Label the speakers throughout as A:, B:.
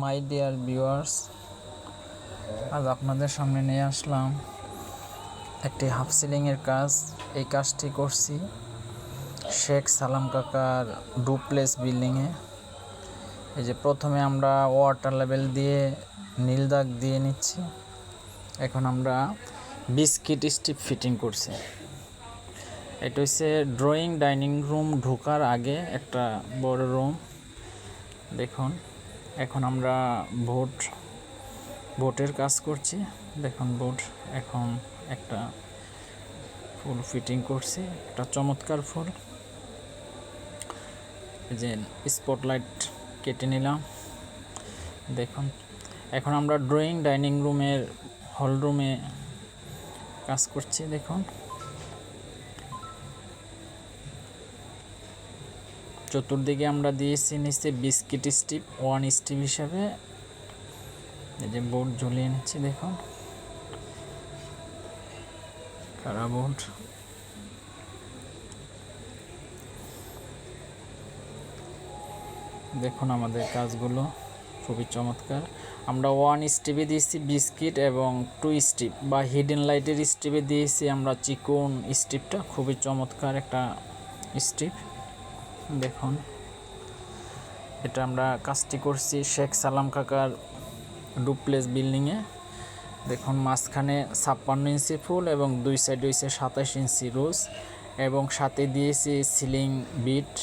A: My dear viewers আজ আপনাদের সামনে নিয়ে আসলাম একটি হাফ সিলিংয়ের কাজ। এই কাজটি করছি শেখ সালাম কাকার ডুপ্লেস বিল্ডিংয়ে এই যে প্রথমে আমরা ওয়াটার লেভেল দিয়ে নীল দাগ দিয়ে নিচ্ছি। এখন আমরা বিস্কিট স্টিপ ফিটিং করছি। এটা হচ্ছে ড্রয়িং ডাইনিং রুম ঢোকার আগে একটা বড় রুম দেখুন। এখন আমরা ভোট, ভোটের কাজ করছি। দেখুন, ভোট এখন একটা ফুল ফিটিং করছি, একটা চমৎকার ফুল। যে স্পটলাইট কেটে নিলাম। দেখুন, এখন আমরা ড্রয়িং ডাইনিং রুমের হল রুমে কাজ করছি, দেখুন। চতুর্দিকে আমরা দিয়েছি নিচে বিস্কিট স্টিপ ওয়ান স্টিপ হিসাবে। এই যে বোর্ড ঝুলিয়ে নিচ্ছি, দেখুন। কারা বোর্ড। দেখুন আমাদের কাজগুলো, খুবই চমৎকার। আমরা ওয়ান স্টিপে দিয়েছি বিস্কিট এবং টু স্টিপ বা হিডেন লাইটের স্টিপে দিয়েছি আমরা চিকন স্টিপটা খুবই চমৎকার একটা স্টিপ দেখুন। এটা আমরা কাজটি করছি শেখ সালাম কাকার ডুপ্লেস বিল্ডিংয়ে দেখুন, মাঝখানে ছাপ্পান্ন ইঞ্চি ফুল এবং দুই সাইড হয়েছে সাতাশ ইঞ্চি রোজ এবং সাথে দিয়েছি সিলিং বিট।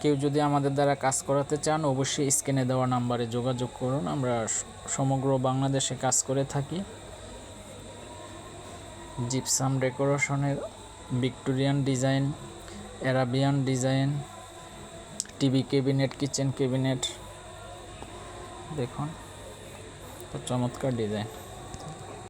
A: কেউ যদি আমাদের দ্বারা কাজ করাতে চান, অবশ্যই স্ক্রিনে দেওয়া নাম্বারে যোগাযোগ করুন। আমরা সমগ্র বাংলাদেশে কাজ করে থাকি। জিপসাম ডেকোরেশনের Victorian design Arabian design TV cabinet kitchen cabinet দেখুন চমৎকার ডিজাইন।